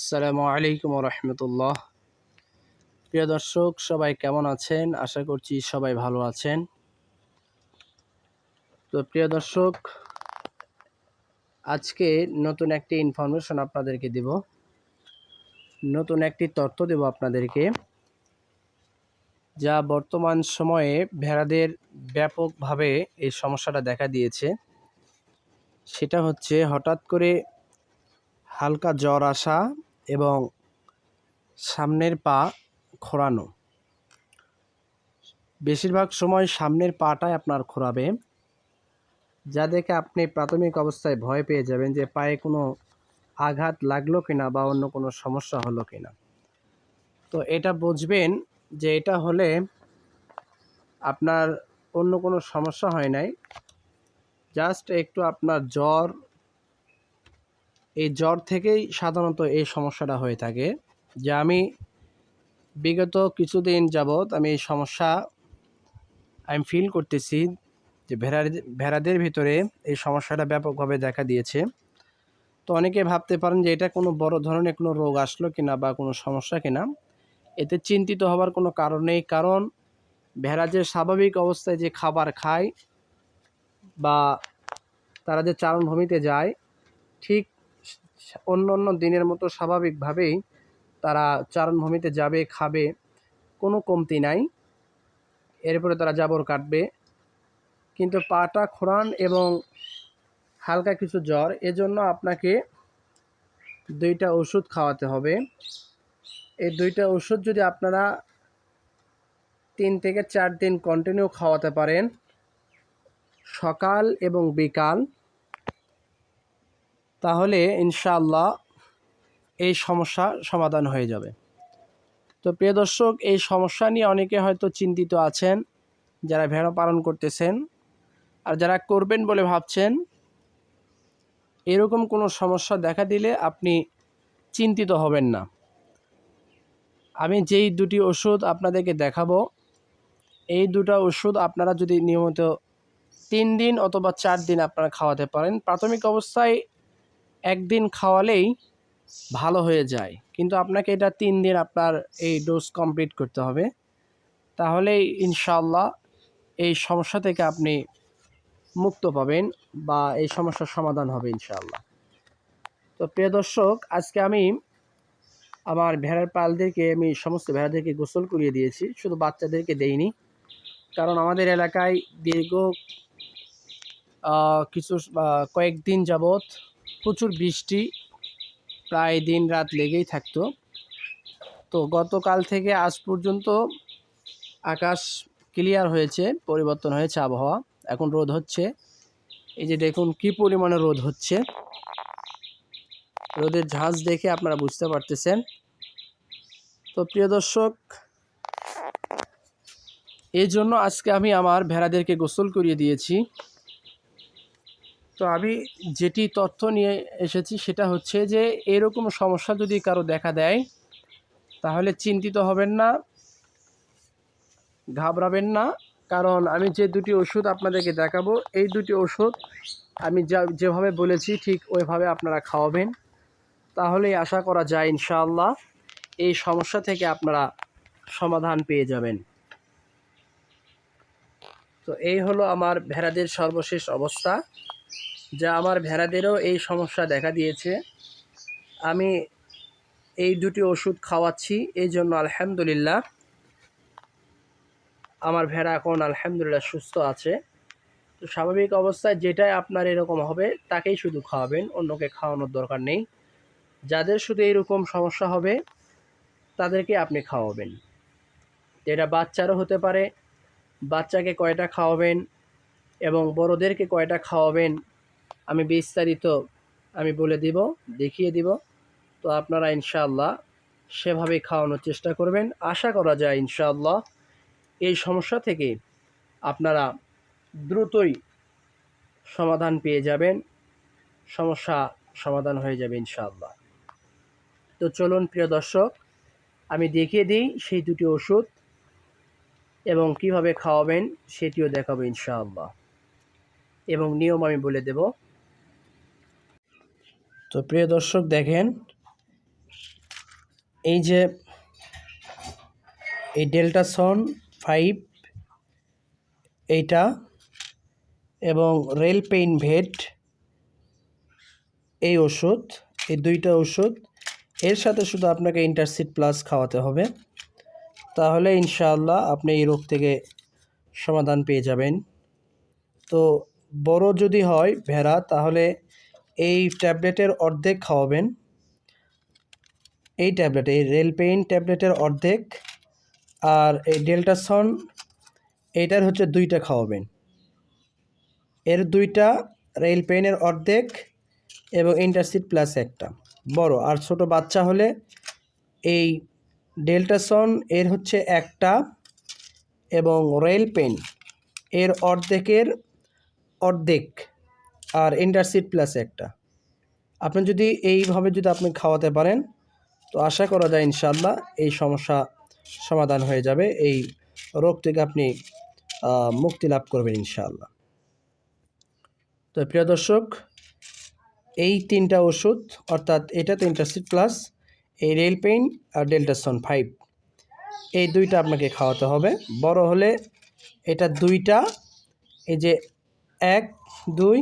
আসসালামু আলাইকুম রহমতুল্লাহ। প্রিয় দর্শক, সবাই কেমন আছেন? আশা করছি সবাই ভালো আছেন। তো প্রিয় দর্শক, আজকে নতুন একটি ইনফরমেশন আপনাদেরকে দেব। নতুন একটি তথ্য দেব আপনাদেরকে, যা বর্তমান সময়ে ভেড়াদের ব্যাপকভাবে এই সমস্যাটা দেখা দিয়েছে। সেটা হচ্ছে হঠাৎ করে হালকা জ্বর আসা এবং সামনের পা খোঁড়ানো। বেশিরভাগ সময় সামনের পাটাই আপনার খোঁড়াবে। যা দেখে আপনি প্রাথমিক অবস্থায় ভয় পেয়ে যাবেন যে পায়ে কোনো আঘাত লাগল কিনা বা অন্য কোনো সমস্যা হলো কিনা। তো এটা বুঝবেন যে এটা হলে আপনার অন্য কোনো সমস্যা হয় নাই। জাস্ট একটু আপনার জ্বর এই জ্বর থেকেই সাধারণত এই সমস্যাটা হয়ে থাকে। যে আমি বিগত কিছুদিন যাবৎ আমি এই সমস্যা আমি ফিল করতেছি যে ভেড়া ভেড়াদের ভিতরে এই সমস্যাটা ব্যাপকভাবে দেখা দিয়েছে। তো অনেকে ভাবতে পারেন যে এটা কোনো বড় ধরনের কোনো রোগ আসলো কিনা বা কোনো সমস্যা কিনা। এতে চিন্তিত হবার কোনো কারণ নেই, কারণ ভেড়া যে স্বাভাবিক অবস্থায় যে খাবার খায় বা তারা যে চারণভূমিতে যায়, ঠিক অন্য অন্য দিনের মতো স্বাভাবিকভাবেই তারা চারণভূমিতে যাবে, খাবে, কোনো কমতি নাই। এরপরে তারা জাবর কাটবে। কিন্তু পাটা খোরান এবং হালকা কিছু জ্বর, এজন্য আপনাকে দুইটা ওষুধ খাওয়াতে হবে। এই দুইটা ওষুধ যদি আপনারা তিন থেকে চার দিন কন্টিনিউ খাওয়াতে পারেন, সকাল এবং বিকাল। তাহলে ইনশাআল্লাহ এই সমস্যা সমাধান হয়ে যাবে। তো প্রিয় দর্শক, এই সমস্যা নিয়ে অনেকে হয়তো চিন্তিত আছেন, যারা ভেড়া পালন করতেছেন আর যারা করবেন বলে ভাবছেন, এরকম কোনো সমস্যা দেখা দিলে আপনি চিন্তিত হবেন না। আমি যেই দুটি ওষুধ আপনাদেরকে দেখাবো, এই দুটো ওষুধ আপনারা যদি নিয়মিত তিন দিন অথবা চার দিন আপনারা খাওয়াতে পারেন, প্রাথমিক অবস্থায় একদিন খাওয়ালেই ভালো হয়ে যায়। কিন্তু আপনাকে এটা তিন দিন আপনার এই ডোজ কমপ্লিট করতে হবে। তাহলেই ইনশাল্লাহ এই সমস্যা থেকে আপনি মুক্ত পাবেন বা এই সমস্যার সমাধান হবে ইনশাআল্লাহ। তো প্রিয় দর্শক, আজকে আমি আমার ভেড়ার পালদেরকে, আমি সমস্ত ভেড়াদেরকে গোসল করিয়ে দিয়েছি। শুধু বাচ্চাদেরকে দেইনি, কারণ আমাদের এলাকায় দীর্ঘ কিছু কয়েকদিন যাবৎ প্রচুর বৃষ্টি, প্রায় দিন রাত লেগেই থাকতো। তো গতকাল থেকে আজ পর্যন্ত আকাশ ক্লিয়ার হয়েছে, পরিবর্তন হয়েছে আবহাওয়া। এখন রোদ হচ্ছে। এই যে দেখুন কি পরিমাণে রোদ হচ্ছে। রোদের ঝাঁজ দেখে আপনারা বুঝতে পারতেছেন। তো প্রিয় দর্শক এই জন্য আজকে আমি আমার ভেড়াদেরকে গোসল করিয়ে দিয়েছি। তো আমি যেটি তথ্য নিয়ে এসেছি সেটা হচ্ছে যে এরকম সমস্যা যদি কারও দেখা দেয়, তাহলে চিন্তিত হবেন না, ঘাবড়াবেন না। কারণ আমি যে দুটি ওষুধ আপনাদেরকে দেখাবো, এই দুটি ওষুধ আমি যা, যেভাবে বলেছি ঠিক ওইভাবে আপনারা খাওয়াবেন। তাহলেই আশা করা যায় ইনশাআল্লাহ এই সমস্যা থেকে আপনারা সমাধান পেয়ে যাবেন। তো এই হলো আমার ভেড়াদের সর্বশেষ অবস্থা। যা আমার ভেড়াদেরও এই সমস্যা দেখা দিয়েছে। আমি এই দুটি ওষুধ খাওয়াচ্ছি, এই জন্য আলহামদুলিল্লাহ। আমার ভেড়া এখন আলহামদুলিল্লাহ সুস্থ আছে। তো স্বাভাবিক অবস্থায় যেটাই আপনার এরকম হবে, তাকেই শুধু খাওয়াবেন, অন্যকে খাওয়ানোর দরকার নেই। যাদের শুধু এরকম সমস্যা হবে, তাদেরকে আপনি খাওয়াবেন। এটা বাচ্চারও হতে পারে, বাচ্চাকে কয়টা খাওয়াবেন এবং বড়োদেরকে কয়টা খাওয়াবেন আমি বিস্তারিত আমি বলে দিব, দেখিয়ে দিব। তো আপনারা ইনশাআল্লাহ সেভাবে খাওয়ানোর চেষ্টা করবেন। আশা করা যায় ইনশাআল্লাহ এই সমস্যা থেকে আপনারা দ্রুতই সমাধান পেয়ে যাবেন। সমস্যা সমাধান হয়ে যাবে ইনশাআল্লাহ। তো চলুন প্রিয় দর্শক, আমি দেখিয়ে দিই সেই দুটি ওষুধ এবং কীভাবে খাওয়াবেন সেটিও দেখাবো ইনশাআল্লাহ। এবং নিয়ম আমি বলে দেব। তো প্রিয় দর্শক, দেখেন, এই যে এই ডেল্টাসন ফাইভ, এইটা এবং রেল পেইন ভেট, এই ওষুধ, এই দুইটা ওষুধ, এর সাথে শুধু আপনাকে ইন্টারসিড প্লাস খাওয়াতে হবে। তাহলে ইনশাআল্লাহ আপনি এই রোগ থেকে সমাধান পেয়ে যাবেন। তো বড় যদি হয় ভেড়া, তাহলে এই ট্যাবলেটের অর্ধেক খাওয়াবেন। এই ট্যাবলেট, এই রেল পেইন ট্যাবলেটের অর্ধেক আর এই ডেল্টাসন, এইটার হচ্ছে দুইটা খাওয়াবেন। এর দুইটা রেল পেইনের অর্ধেক এবং ইন্টারসিড প্লাস একটা। বড়, আর ছোট বাচ্চা হলে এই ডেল্টাসন, এর হচ্ছে একটা এবং রেল পেন এর অর্ধেকের অর্ধেক আর ইন্টারসিড প্লাস একটা। আপনি যদি এইভাবে যদি আপনি খাওয়াতে পারেন, তো আশা করা যায় ইনশাল্লাহ এই সমস্যা সমাধান হয়ে যাবে, এই রোগ থেকে আপনি মুক্তি লাভ করবেন ইনশাআল্লাহ। তো প্রিয় দর্শক, এই তিনটা ওষুধ, অর্থাৎ এটা তো ইন্টারসিড প্লাস এই রেল পেইন আর ডেল্টাসন ফাইভ এই দুইটা আপনাকে খাওয়াতে হবে। বড় হলে এটা দুইটা, এই যে এক, দুই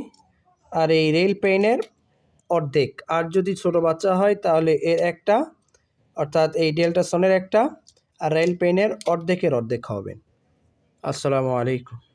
আর এই রেল পেনের অর্ধেক। আর যদি ছোট বাচ্চা হয়, তাহলে এর একটা, অর্থাৎ এই ডেল্টাসনের একটা, আর রেল পেনের অর্ধেকের অর্ধেক হবে। আসসালামু আলাইকুম।